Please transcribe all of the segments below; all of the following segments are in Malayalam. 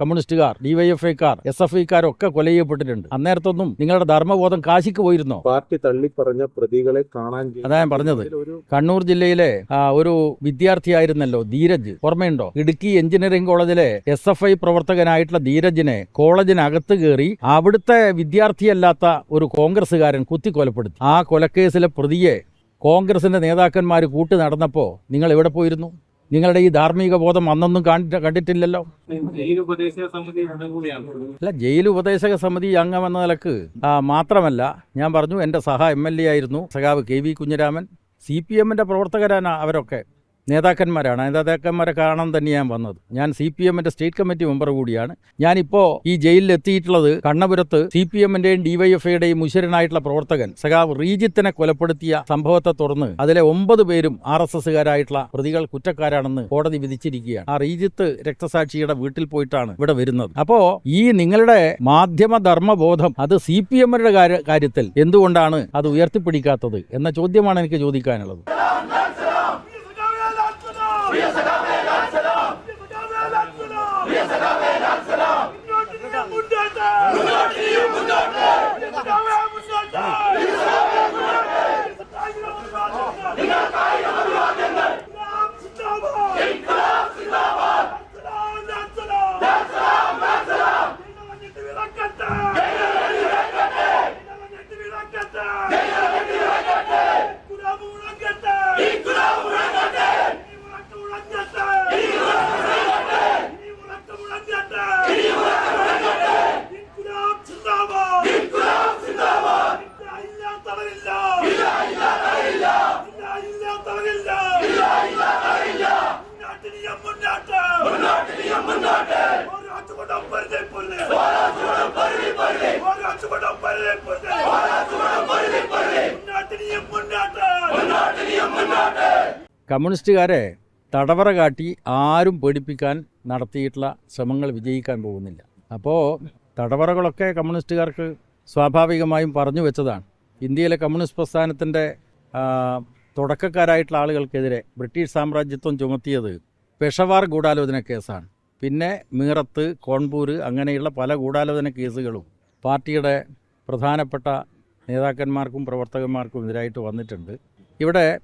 കമ്മ്യൂണിസ്റ്റുകാർ ഡിവൈഎഫ്ഐക്കാർ എസ് എഫ് ഐക്കാരൊക്കെ കൊല ചെയ്യപ്പെട്ടിട്ടുണ്ട്. അന്നേരത്തൊന്നും നിങ്ങളുടെ ധർമ്മബോധം കാശിക്ക് പോയിരുന്നോ? പാർട്ടി തള്ളിപ്പറഞ്ഞ പ്രതികളെ കാണാൻ അതാ ഞാൻ പറഞ്ഞത്. കണ്ണൂർ ജില്ലയിലെ ഒരു വിദ്യാർത്ഥിയായിരുന്നല്ലോ ധീരജ്. ഓർമ്മയുണ്ടോ? ഇടുക്കി എഞ്ചിനീയറിംഗ് കോളേജിലെ എസ് എഫ് ഐ പ്രവർത്തകനായിട്ടുള്ള ധീരജിനെ കോളേജിനകത്ത് കയറി അവിടുത്തെ വിദ്യാർത്ഥിയല്ലാത്ത ഒരു കോൺഗ്രസ്സുകാരൻ കുത്തിക്കൊലപ്പെടുത്തി. ആ കൊലക്കേസിലെ പ്രതിയെ കോൺഗ്രസിന്റെ നേതാക്കന്മാർ കൂട്ടി നടന്നപ്പോൾ നിങ്ങൾ എവിടെ പോയിരുന്നു? നിങ്ങളുടെ ഈ ധാർമ്മിക ബോധം അന്നൊന്നും കാണിട്ട് കണ്ടിട്ടില്ലല്ലോ? അല്ല ജയിൽ ഉപദേശക സമിതി അംഗം എന്ന നിലയ്ക്ക് മാത്രമല്ല ഞാൻ പറഞ്ഞു എന്റെ സഹ എം എൽ എ ആയിരുന്നു സഖാവ് K V Kunhiraman. C P എമ്മിന്റെ പ്രവർത്തകരാണ് അവരൊക്കെ. നേതാക്കന്മാരാണ്. ആ നേതാക്കന്മാരെ കാണാൻ തന്നെ ഞാൻ വന്നത്. ഞാൻ സി പി എമ്മിന്റെ സ്റ്റേറ്റ് കമ്മിറ്റി മെമ്പർ കൂടിയാണ്. ഞാനിപ്പോൾ ഈ ജയിലിൽ എത്തിയിട്ടുള്ളത് കണ്ണപുരത്ത് സി പി എമ്മിന്റെയും ഡിവൈഎഫ്ഐയുടെയും മുശരനായിട്ടുള്ള പ്രവർത്തകൻ സഖാവ് റീജിത്തിനെ കൊലപ്പെടുത്തിയ സംഭവത്തെ തുടർന്ന് അതിലെ ഒമ്പത് പേരും ആർ എസ് എസ്സുകാരായിട്ടുള്ള പ്രതികൾ കുറ്റക്കാരാണെന്ന് കോടതി വിധിച്ചിരിക്കുകയാണ്. ആ റീജിത്ത് രക്തസാക്ഷിയുടെ വീട്ടിൽ പോയിട്ടാണ് ഇവിടെ വരുന്നത്. അപ്പോൾ ഈ നിങ്ങളുടെ മാധ്യമ ധർമ്മബോധം അത് സി പി എമ്മിന്റെ കാര്യത്തിൽ എന്തുകൊണ്ടാണ് അത് ഉയർത്തിപ്പിടിക്കാത്തത് എന്ന ചോദ്യമാണ് എനിക്ക് ചോദിക്കാനുള്ളത്. കമ്മ്യൂണിസ്റ്റുകാരെ തടവറ കാട്ടി ആരും പേടിപ്പിക്കാൻ നടത്തിയിട്ടുള്ള ശ്രമങ്ങൾ വിജയിക്കാൻ പോകുന്നില്ല. അപ്പോൾ തടവറകളൊക്കെ കമ്മ്യൂണിസ്റ്റുകാർക്ക് സ്വാഭാവികമായും പറഞ്ഞു വെച്ചതാണ്. ഇന്ത്യയിലെ കമ്മ്യൂണിസ്റ്റ് പ്രസ്ഥാനത്തിന്റെ തുടക്കക്കാരായിട്ടുള്ള ആളുകൾക്കെതിരെ ബ്രിട്ടീഷ് സാമ്രാജ്യത്വം ചുമത്തിയത് പെഷവാർ ഗൂഢാലോചന കേസാണ്. പിന്നെ മീറത്ത് കോൺപൂർ അങ്ങനെയുള്ള പല ഗൂഢാലോചന കേസുകളും പാർട്ടിയുടെ പ്രധാനപ്പെട്ട നേതാക്കന്മാർക്കും പ്രവർത്തകന്മാർക്കും എതിരായിട്ട് വന്നിട്ടുണ്ട്. ഇവിടെ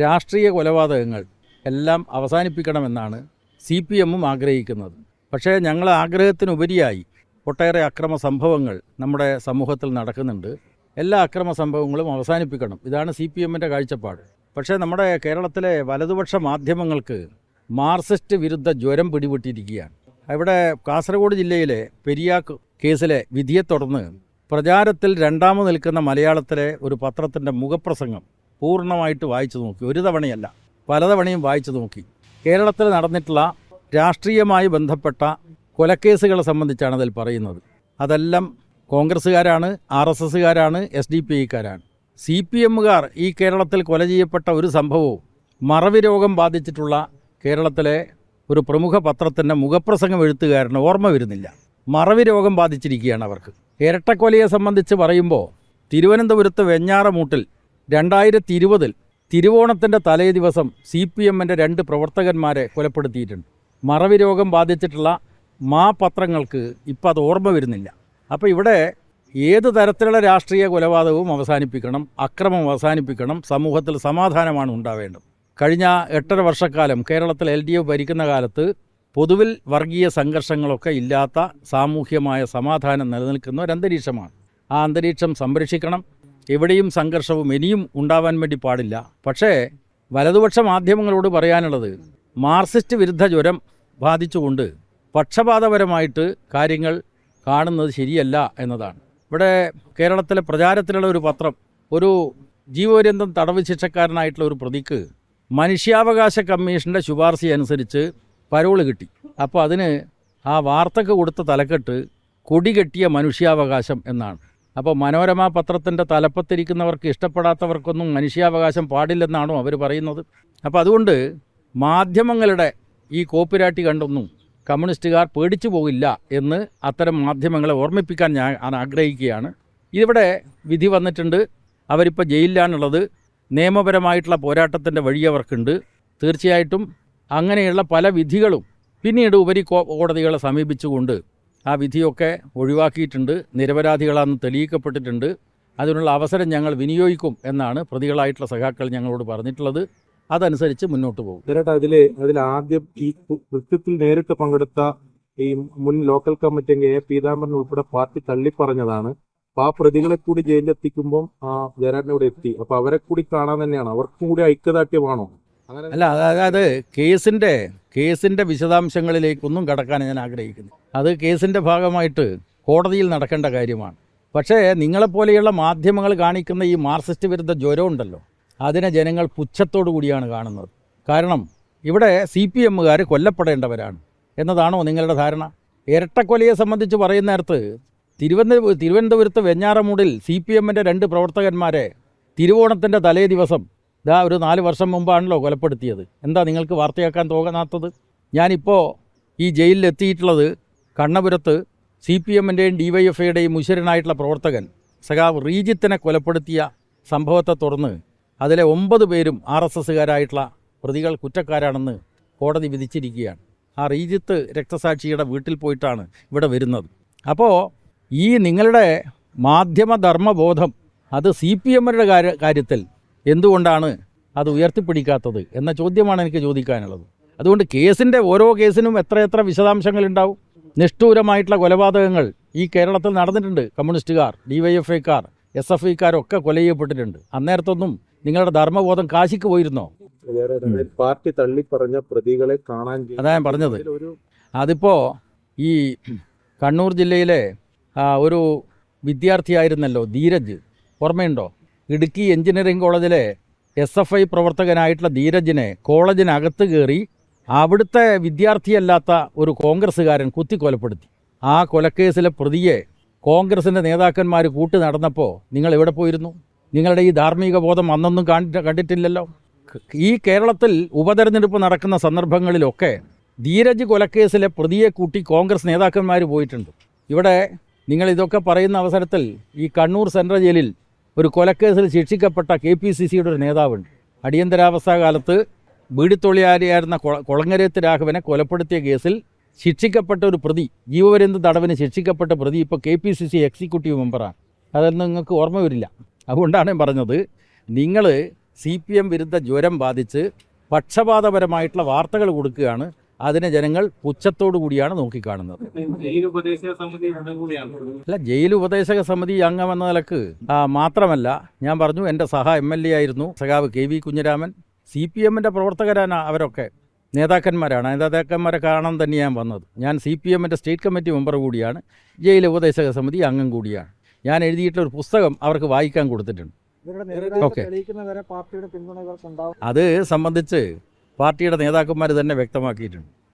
രാഷ്ട്രീയ കൊലപാതകങ്ങൾ എല്ലാം അവസാനിപ്പിക്കണമെന്നാണ് സി പി എമ്മും ആഗ്രഹിക്കുന്നത്. പക്ഷേ ഞങ്ങൾ ആഗ്രഹത്തിനുപരിയായി ഒട്ടേറെ അക്രമ സംഭവങ്ങൾ നമ്മുടെ സമൂഹത്തിൽ നടക്കുന്നുണ്ട്. എല്ലാ അക്രമ സംഭവങ്ങളും അവസാനിപ്പിക്കണം. ഇതാണ് സി പി എമ്മിന്റെ കാഴ്ചപ്പാട്. പക്ഷേ നമ്മുടെ കേരളത്തിലെ വലതുപക്ഷ മാധ്യമങ്ങൾക്ക് മാർസിസ്റ്റ് വിരുദ്ധ ജ്വരം പിടിപെട്ടിരിക്കുകയാണ് ഇവിടെ കാസർഗോഡ് ജില്ലയിലെ പെരിയാക്ക് കേസിലെ വിധിയെ തുടർന്ന് പ്രചാരത്തിൽ രണ്ടാമത് നിൽക്കുന്ന മലയാളത്തിലെ ഒരു പത്രത്തിന്റെ മുഖപ്രസംഗം പൂർണമായിട്ട് വായിച്ചു നോക്കി. ഒരു തവണയല്ല പലതവണയും വായിച്ചു നോക്കി. കേരളത്തിൽ നടന്നിട്ടുള്ള രാഷ്ട്രീയമായി ബന്ധപ്പെട്ട കൊലക്കേസുകളെ സംബന്ധിച്ചാണ് അതിൽ പറയുന്നത്. അതെല്ലാം കോൺഗ്രസ്സുകാരാണ് ആർ എസ് എസ്സുകാരാണ് എസ് ഡി പി ഐക്കാരാണ്. സി പി എമ്മുകാർ ഈ കേരളത്തിൽ കൊല ചെയ്യപ്പെട്ട ഒരു സംഭവവും മറവി രോഗം ബാധിച്ചിട്ടുള്ള കേരളത്തിലെ ഒരു പ്രമുഖ പത്രത്തിന്റെ മുഖപ്രസംഗം എഴുത്തുകാരന് ഓർമ്മ വരുന്നില്ല. മറവി രോഗം ബാധിച്ചിരിക്കുകയാണ് അവർക്ക്. ഇരട്ടക്കൊലയെ സംബന്ധിച്ച് പറയുമ്പോൾ തിരുവനന്തപുരത്ത് വെഞ്ഞാറമൂട്ടിൽ രണ്ടായിരത്തി ഇരുപതിൽ തിരുവോണത്തിന്റെ തലേ ദിവസം സി പി എമ്മിന്റെ രണ്ട് പ്രവർത്തകന്മാരെ കൊലപ്പെടുത്തിയിട്ടുണ്ട്. മറവി രോഗം ബാധിച്ചിട്ടുള്ള മാ പത്രങ്ങൾക്ക് ഇപ്പം അത് ഓർമ്മ വരുന്നില്ല. അപ്പോൾ ഇവിടെ ഏത് തരത്തിലുള്ള രാഷ്ട്രീയ കൊലപാതകവും അവസാനിപ്പിക്കണം അക്രമം അവസാനിപ്പിക്കണം സമൂഹത്തിൽ സമാധാനമാണ് ഉണ്ടാവേണ്ടത്. കഴിഞ്ഞ എട്ടര വർഷക്കാലം കേരളത്തിൽ എൽ ഡി എഫ് ഭരിക്കുന്ന കാലത്ത് പൊതുവിൽ വർഗീയ സംഘർഷങ്ങളൊക്കെ ഇല്ലാത്ത സാമൂഹ്യമായ സമാധാനം നിലനിൽക്കുന്ന ഒരു അന്തരീക്ഷമാണ് ആ അന്തരീക്ഷം സംരക്ഷിക്കണം. എവിടെയും സംഘർഷവും ഇനിയും ഉണ്ടാവാൻ വേണ്ടി പാടില്ല. പക്ഷേ വലതുപക്ഷ മാധ്യമങ്ങളോട് പറയാനുള്ളത് മാർസിസ്റ്റ് വിരുദ്ധ ജ്വരം ബാധിച്ചുകൊണ്ട് പക്ഷപാതപരമായിട്ട് കാര്യങ്ങൾ കാണുന്നത് ശരിയല്ല എന്നതാണ്. ഇവിടെ കേരളത്തിലെ പ്രചാരത്തിലുള്ള ഒരു പത്രം ഒരു ജീവപര്യന്തം തടവ് ശിക്ഷക്കാരനായിട്ടുള്ള ഒരു പ്രതിക്ക് മനുഷ്യാവകാശ കമ്മീഷന്റെ ശുപാർശ അനുസരിച്ച് പരോൾ കിട്ടി. അപ്പോൾ അതിന് ആ വാർത്തക്ക് കൊടുത്ത തലക്കെട്ട് കൊടികെട്ടിയ മനുഷ്യാവകാശം എന്നാണ്. അപ്പോൾ മനോരമ പത്രത്തിന്റെ തലപ്പത്തിരിക്കുന്നവർക്ക് ഇഷ്ടപ്പെടാത്തവർക്കൊന്നും മനുഷ്യാവകാശം പാടില്ലെന്നാണോ അവർ പറയുന്നത്? അപ്പോൾ അതുകൊണ്ട് മാധ്യമങ്ങളുടെ ഈ കോപ്പിരാട്ടി കണ്ടൊന്നും കമ്മ്യൂണിസ്റ്റുകാർ പേടിച്ചു പോകില്ല എന്ന് അത്തരം മാധ്യമങ്ങളെ ഓർമ്മിപ്പിക്കാൻ ഞാൻ ആഗ്രഹിക്കുകയാണ്. ഇതിവിടെ വിധി വന്നിട്ടുണ്ട്. അവരിപ്പോൾ ജയിലിലാണുള്ളത്. നിയമപരമായിട്ടുള്ള പോരാട്ടത്തിന്റെ വഴി അവർക്കുണ്ട്. തീർച്ചയായിട്ടും അങ്ങനെയുള്ള പല വിധികളും പിന്നീട് ഉപരി കോടതികളെ സമീപിച്ചുകൊണ്ട് ആ വിധിയൊക്കെ ഒഴിവാക്കിയിട്ടുണ്ട്. നിരപരാധികളാണെന്ന് തെളിയിക്കപ്പെട്ടിട്ടുണ്ട്. അതിനുള്ള അവസരം ഞങ്ങൾ വിനിയോഗിക്കും എന്നാണ് പ്രതികളായിട്ടുള്ള സഖാക്കൾ ഞങ്ങളോട് പറഞ്ഞിട്ടുള്ളത്. അതനുസരിച്ച് മുന്നോട്ട് പോകും. ചേട്ടാ അതിൽ അതിൽ ആദ്യം ഈ കൃത്യത്തിൽ നേരിട്ട് പങ്കെടുത്ത ഈ മുൻ ലോക്കൽ കമ്മിറ്റി അംഗം എ പീതാംബരൻ ഉൾപ്പെടെ പാർട്ടി തള്ളിപ്പറഞ്ഞതാണ്. അപ്പൊ ആ പ്രതികളെ കൂടി ജയിലിലെത്തിക്കുമ്പോൾ ആ ജയരാജൻ ഇവിടെ എത്തി. അപ്പൊ അവരെ കൂടി കാണാൻ തന്നെയാണ്. അവർക്കും കൂടി ഐക്യദാർഢ്യമാണോ? അല്ല അതായത് കേസിന്റെ കേസിന്റെ വിശദാംശങ്ങളിലേക്കൊന്നും കടക്കാൻ ഞാൻ ആഗ്രഹിക്കുന്നു. അത് കേസിന്റെ ഭാഗമായിട്ട് കോടതിയിൽ നടക്കേണ്ട കാര്യമാണ്. പക്ഷേ നിങ്ങളെപ്പോലെയുള്ള മാധ്യമങ്ങൾ കാണിക്കുന്ന ഈ മാർക്സിസ്റ്റ് വിരുദ്ധ ജ്വരം ഉണ്ടല്ലോ അതിനെ ജനങ്ങൾ പുച്ഛത്തോടു കൂടിയാണ് കാണുന്നത്. കാരണം ഇവിടെ സി പി എമ്മുകാർ കൊല്ലപ്പെടേണ്ടവരാണ് എന്നതാണോ നിങ്ങളുടെ ധാരണ? ഇരട്ടക്കൊലയെ സംബന്ധിച്ച് പറയുന്ന നേരത്ത് തിരുവനന്തപുരം തിരുവനന്തപുരത്ത് വെഞ്ഞാറമൂടിൽ സി പി എമ്മിന്റെ രണ്ട് പ്രവർത്തകന്മാരെ തിരുവോണത്തിന്റെ തലേ ദിവസം ഇതാ ഒരു നാല് വർഷം മുമ്പാണല്ലോ കൊലപ്പെടുത്തിയത്. എന്താ നിങ്ങൾക്ക് വാർത്തയാക്കാൻ തോന്നാത്തത്? ഞാനിപ്പോൾ ഈ ജയിലിലെത്തിയിട്ടുള്ളത് കണ്ണപുരത്ത് സി പി എമ്മിന്റെയും ഡി വൈ എഫ് ഐയുടെയും മുശരനായിട്ടുള്ള പ്രവർത്തകൻ സഖാവ് റീജിത്തിനെ കൊലപ്പെടുത്തിയ സംഭവത്തെ തുടർന്ന് അതിലെ ഒമ്പത് പേരും ആർ എസ് എസ്സുകാരായിട്ടുള്ള പ്രതികൾ കുറ്റക്കാരാണെന്ന് കോടതി വിധിച്ചിരിക്കുകയാണ്. ആ റീജിത്ത് രക്തസാക്ഷിയുടെ വീട്ടിൽ പോയിട്ടാണ് ഇവിടെ വരുന്നത്. അപ്പോൾ ഈ നിങ്ങളുടെ മാധ്യമധർമ്മബോധം അത് സി പി എമ്മിന്റെ കാര്യത്തിൽ എന്തുകൊണ്ടാണ് അത് ഉയർത്തിപ്പിടിക്കാത്തത് എന്ന ചോദ്യമാണ് എനിക്ക് ചോദിക്കാനുള്ളത്. അതുകൊണ്ട് കേസിന്റെ ഓരോ കേസിനും എത്രയെത്ര വിശദാംശങ്ങൾ ഉണ്ടാവും നിഷ്ഠൂരമായിട്ടുള്ള കൊലപാതകങ്ങൾ ഈ കേരളത്തിൽ നടന്നിട്ടുണ്ട്. കമ്മ്യൂണിസ്റ്റുകാർ ഡി വൈ എഫ് ഐക്കാർ എസ് എഫ് ഐക്കാരൊക്കെ കൊല ചെയ്യപ്പെട്ടിട്ടുണ്ട്. അന്നേരത്തൊന്നും നിങ്ങളുടെ ധർമ്മബോധം കാശിക്ക് പോയിരുന്നോ? പാർട്ടി തള്ളി പറഞ്ഞ പ്രതികളെ കാണാൻ അതാ ഞാൻ പറഞ്ഞത്. അതിപ്പോൾ ഈ കണ്ണൂർ ജില്ലയിലെ ഒരു വിദ്യാർത്ഥിയായിരുന്നല്ലോ ധീരജ്. ഓർമ്മയുണ്ടോ? ഇടുക്കി എഞ്ചിനീയറിംഗ് കോളേജിലെ എസ് എഫ് ഐ പ്രവർത്തകനായിട്ടുള്ള ധീരജിനെ കോളേജിനകത്ത് കയറി അവിടുത്തെ വിദ്യാർത്ഥിയല്ലാത്ത ഒരു കോൺഗ്രസ്സുകാരൻ കുത്തിക്കൊലപ്പെടുത്തി. ആ കൊലക്കേസിലെ പ്രതിയെ കോൺഗ്രസിന്റെ നേതാക്കന്മാർ കൂട്ടി നടന്നപ്പോൾ നിങ്ങൾ എവിടെ പോയിരുന്നു? നിങ്ങളുടെ ഈ ധാർമ്മിക ബോധം അന്നൊന്നും കണ്ടി കണ്ടിട്ടില്ലല്ലോ? ഈ കേരളത്തിൽ ഉപതെരഞ്ഞെടുപ്പ് നടക്കുന്ന സന്ദർഭങ്ങളിലൊക്കെ ധീരജ് കൊലക്കേസിലെ പ്രതിയെ കൂട്ടി കോൺഗ്രസ് നേതാക്കന്മാർ പോയിട്ടുണ്ട്. ഇവിടെ നിങ്ങൾ ഇതൊക്കെ പറയുന്ന അവസരത്തിൽ ഈ കണ്ണൂർ സെൻട്രൽ ജയിലിൽ ഒരു കൊലക്കേസിൽ ശിക്ഷിക്കപ്പെട്ട കെ പി സി സിയുടെ ഒരു നേതാവുണ്ട്. അടിയന്തരാവസ്ഥാ കാലത്ത് വീടിത്തൊഴിലാളിയായിരുന്ന കൊളങ്ങരത്ത് രാഘവനെ കൊലപ്പെടുത്തിയ കേസിൽ ശിക്ഷിക്കപ്പെട്ട ഒരു പ്രതി ജീവപര്യന്ത തടവിന് ശിക്ഷിക്കപ്പെട്ട പ്രതി ഇപ്പോൾ K P C C executive മെമ്പറാണ്. അതൊന്നും നിങ്ങൾക്ക് ഓർമ്മ വരില്ല. അതുകൊണ്ടാണ് ഞാൻ പറഞ്ഞത് നിങ്ങൾ സി പി എം വിരുദ്ധ ജ്വരം ബാധിച്ച് പക്ഷപാതപരമായിട്ടുള്ള വാർത്തകൾ കൊടുക്കുകയാണ്. അതിനെ ജനങ്ങൾ പുച്ഛത്തോടു കൂടിയാണ് നോക്കിക്കാണുന്നത്. അല്ല ജയിൽ ഉപദേശക സമിതി അംഗം എന്ന നിലയ്ക്ക് മാത്രമല്ല ഞാൻ പറഞ്ഞു എന്റെ സഹ എം എൽ എ ആയിരുന്നു സഖാവ് K V Kunhiraman. C P എമ്മിന്റെ പ്രവർത്തകരാണ് അവരൊക്കെ നേതാക്കന്മാരാണ്. നേതാക്കന്മാരെ കാണാൻ തന്നെ ഞാൻ വന്നത്. ഞാൻ സി പി എമ്മിന്റെ സ്റ്റേറ്റ് കമ്മിറ്റി മെമ്പർ കൂടിയാണ് ജയിൽ ഉപദേശക സമിതി അംഗം കൂടിയാണ്. ഞാൻ എഴുതിയിട്ടുള്ള ഒരു പുസ്തകം അവർക്ക് വായിക്കാൻ കൊടുത്തിട്ടുണ്ട്. ഓക്കെ. അത് സംബന്ധിച്ച് പാർട്ടിയുടെ നേതാക്കന്മാർ തന്നെ വ്യക്തമാക്കിയിട്ടുണ്ട്.